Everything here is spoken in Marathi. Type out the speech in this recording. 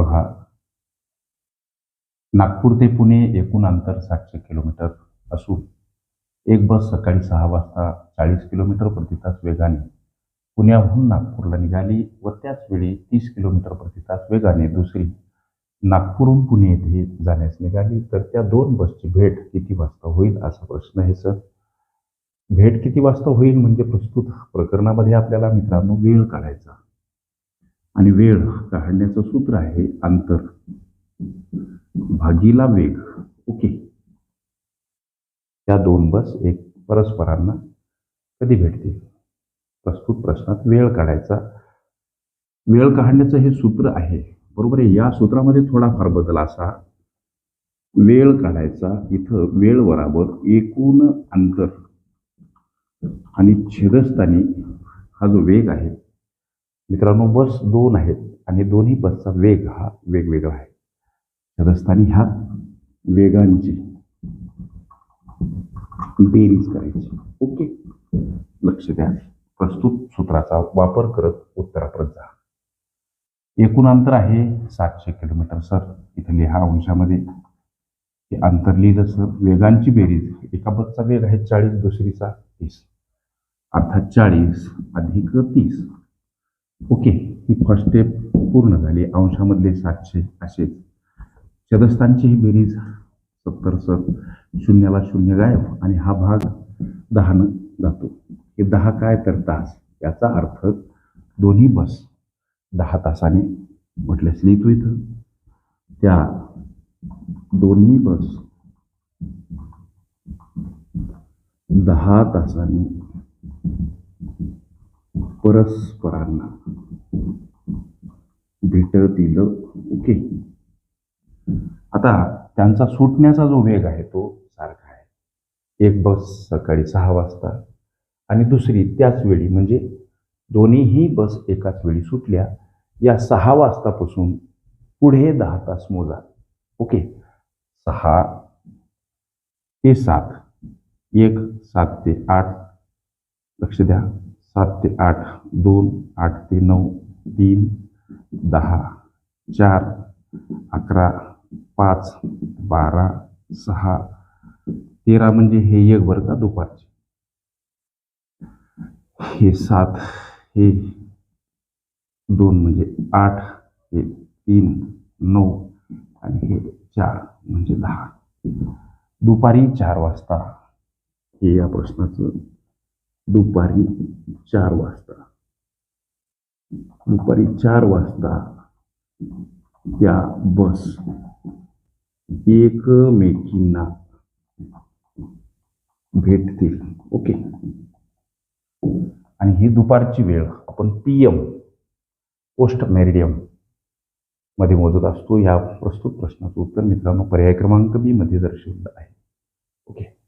बघा. नागपूर ते पुणे एकूण अंतर सातशे किलोमीटर असून एक बस सकाळी सहा वाजता चाळीस किलोमीटर प्रति तास वेगाने पुण्याहून नागपूरला निघाली व त्याच वेळी तीस किलोमीटर प्रति तास वेगाने दुसरी नागपूरहून पुणे येथे जाण्यास निघाली. तर त्या दोन बसची भेट किती वाजता होईल असा प्रश्न आहे सर. भेट किती वाजता होईल म्हणजे प्रस्तुत प्रकरणामध्ये आपल्याला मित्रांनो वेळ काढायचा आणि वेळ काढण्याचं सूत्र आहे अंतर. भागीला वेग. ओके. त्या दोन बस एक परस्परांना कधी भेटतील? प्रस्तुत प्रश्नात वेळ काढायचा. वेळ काढण्याचं हे सूत्र आहे. बरोबर आहे. या सूत्रामध्ये थोडाफार बदल असा. वेळ काढायचा. इथं वेळ बराबर एकूण अंतर. आणि छेदस्थानी हा जो वेग आहे मित्रांनो बस दोन आहेत आणि दोन्ही बसचा वेग हा वेगवेगळा आहे. रस्तानी ह्या वेगांची बेरीज करायची. ओके? लक्ष द्या. प्रस्तुत सूत्राचा वापर करत उत्तरापर्यंत जा. एकूण अंतर आहे सातशे किलोमीटर. सर इथं लिहा अंशामध्ये हे अंतर लिहिलं सर वेगांची बेरीज एका बसचा वेग आहे चाळीस दुसरीचा तीस. अर्थात चाळीस अधिक तीस. ओके ही फर्स्ट स्टेप पूर्ण झाली. अंशामधले सातशे असेच चदस्थांची ही बेरीज सत्तर सर शून्याला शून्य गायब आणि हा भाग दहानं जातो. हे दहा काय तर तास? याचा अर्थ दोन्ही बस दहा तासाने म्हटल्यास लिहितो इथं. त्या दोन्ही बस दहा तासाने परस्परांना भेटतील. ओके. आता त्यांचा सुटण्याचा जो वेग आहे तो सारखा आहे. एक बस सकाळी सहा वाजता आणि दुसरी त्याच वेळी म्हणजे दोन्हीही बस एकाच वेळी सुटल्या या सहा वाजतापासून पुढे दहा तास मोजा ओके. सहा ते सात. एक सात ते आठ. लक्ष द्या. सात ते आठ दोन आठ ते नऊ तीन दहा चार अकरा पाच बारा सहा तेरा म्हणजे हे एक बरं का दुपारचे. हे सात हे दोन म्हणजे आठ हे तीन नऊ आणि हे चार म्हणजे दहा. दुपारी चार वाजता हे या प्रश्नाचं दुपारी चार वाजता. दुपारी चार वाजता त्या बस एकमेकींना भेटतील. ओके. आणि ही दुपारची वेळ आपण पी एम पोस्ट मेरिडियममध्ये मोजत असतो. या प्रस्तुत प्रश्नाचं उत्तर मित्रांनो पर्याय क्रमांक बी मध्ये दर्शवलं आहे. ओके.